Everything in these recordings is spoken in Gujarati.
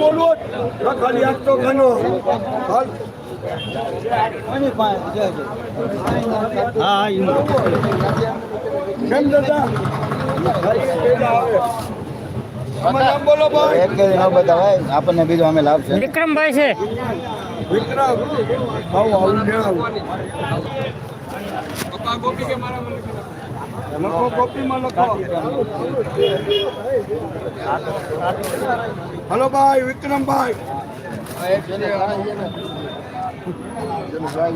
બોલો ખાલી આટલો ઘણો. હાલ. હા કેમ દાદા? આમાં ભાઈ. એક કે ન બતાવાય. આપણને બીજું અમે લાભ છે. વિક્રમભાઈ છે. વિક્રમ. આવું આવું ને આવું લખો કોપીમાં લખો હલો ભાઈ વિક્રમભાઈ.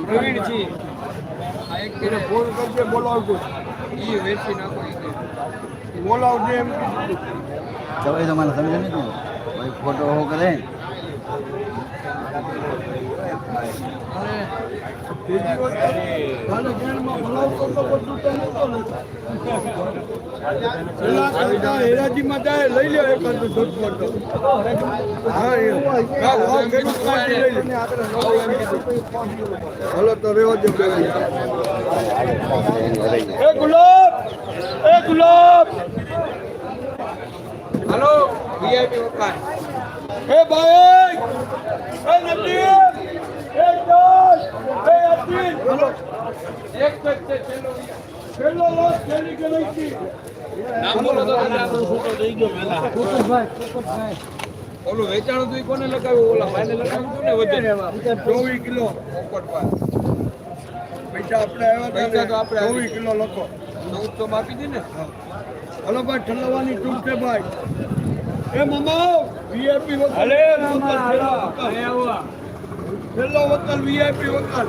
પ્રવીણજી એને ફોન કરજે બોલાવજો. બોલાવજે એમ. ચવાઈ તો સમજે નહીં ભાઈ ફોટો હો કરે? હેરાજીમાં જાય લઈ લે એકાદ શોધમાં તો. હા, એ. હા, હા, ખેડૂત પાસે લઈ લે. હાલો તો રેવા દો ગુલાબ એ ગુલાબ વીઆઈપી વખાણ એ ભાઈ એ નદીમ એ જોશ એ અતીત એક જ છે છેલ્લો છેલ્લો લોટ છેલ્લી ગણતરી નામ બોલો તો ઓલું વેચાણ તું કોને લગાવ્યું? ઓલા ભાઈને લગાવ્યું તું ને વજન ચોવીસ કિલો પૈસા આપણે આવ્યા પૈસા તો આપણે ચોવીસ કિલો લખો. ચૌદસો તો આપી દી ને? હલો ભાઈ ઠલવાની ટૂંક છે ભાઈ. એ મામા વીઆઈપી વકલ. અલે છેલ્લો વકલ વીઆઈપી વકલ.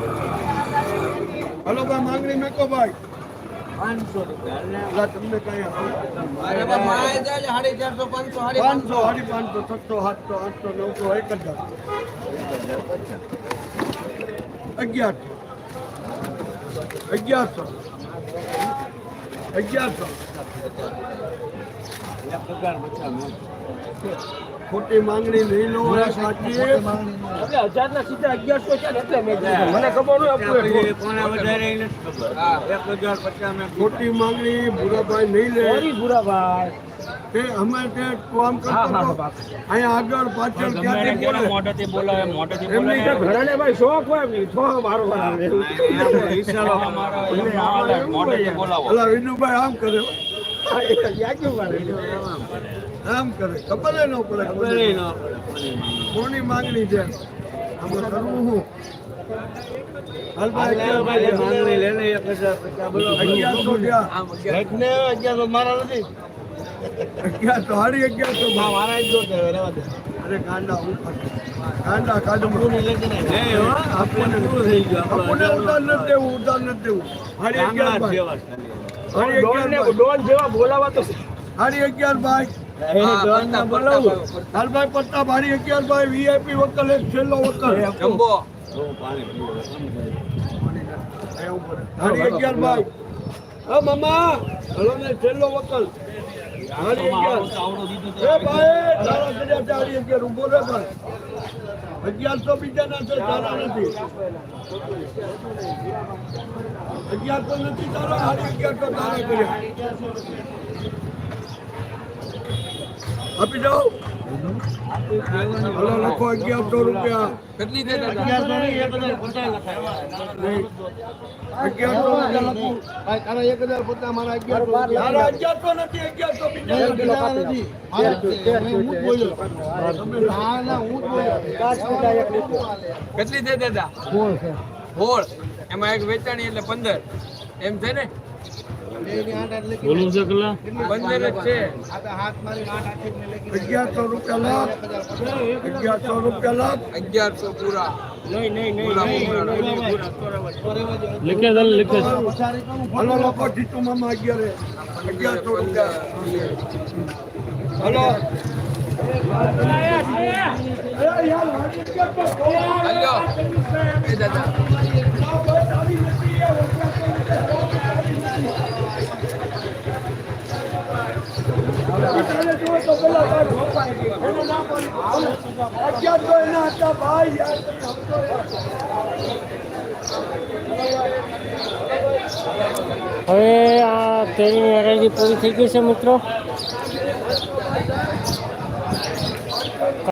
હલો ભાઈ માંગણી મેકો ભાઈ. અલા, તમને કઈ સાડી ચારસો પાંચસો સાડી પાંચસો સાડી પાંચસો છસો સાતસો આઠસો નવસો એક હજાર અગિયાર. અગિયારસો. અગિયારસો. ખોટી માંગણી નહીં લો સાચી. હજાર ના સીધા અગિયારસો છે એટલે. મને ખબર ન આપવું ખોટી માંગણી ભૂરાભાઈ નહીં લે. ભૂરાભાઈ. તે અમે તે કામ કરતો હા, હા, હતો. અહીંયા આગળ પાછળ ક્યાંથી બોલે? મોઢેથી બોલાવે મોઢેથી એમની ભાઈ શોખ હોય મારો મોઢેથી બોલાવો. વિનુભાઈ આમ કરે આમ કરે. ખબર ન પડે. કોની માંગણી છે? કરવું શું? અગિયારસો. અગિયારસો હાડી અગિયારસો અરે ગાંડા ઉપર. ગાંડા કાઢમાં આપણને આપણને ઉધાર નથી દેવું ઉધાર નથી દેવું. અગિયાર ભાઈ અગિયાર ભાઈ. ડોન જેવા બોલાવા તો હાડી અગિયાર ભાઈ. હાલભાઈ પ્રતાપ હાડી અગિયાર ભાઈ વીઆઈપી વકલ એક છેલ્લો વકલ. જમ્બો. હાડી અગિયાર ભાઈ. હા મામા. હલો ને છેલ્લો વકલ. હાડી અગિયાર. એ ભાઈ તારા કર્યા છે હાડી અગિયાર ઊભો રે ભાઈ. અગિયારસો બીજાના છે તારા નથી. અગિયારસો નથી તારા હાડી અગિયારસો તારા કર્યા. આપી જાઓ. હલો લખો અગિયારસો રૂપિયા. કેટલી થઈ અગિયારસો નહીં અગિયારસો રૂપિયા લખું. તારા અગિયારસો નથી અગિયારસો બીજા નથી. કેટલી થઈ દાદા? હોળ એમાં એક વેચાણી એટલે પંદર. એમ છે ને? બોલું છે કલા પંદર જ છે. અગિયારસો રૂપિયા લાખ. અગિયારસો રૂપિયા લાખ. અગિયારસો પૂરા. પૂરા લીખે લીખે. હલો લોકો જીતુ મામા અગિયારે. અગિયારસો રૂપિયા. હલો. હાલ્યો એ દાદા અગિયારસો એના હતા ભાઈ યાર તમે સમજો યાર. હવે આ કેરીની હરાજી પૂરી થઈ ગઈ છે મિત્રો.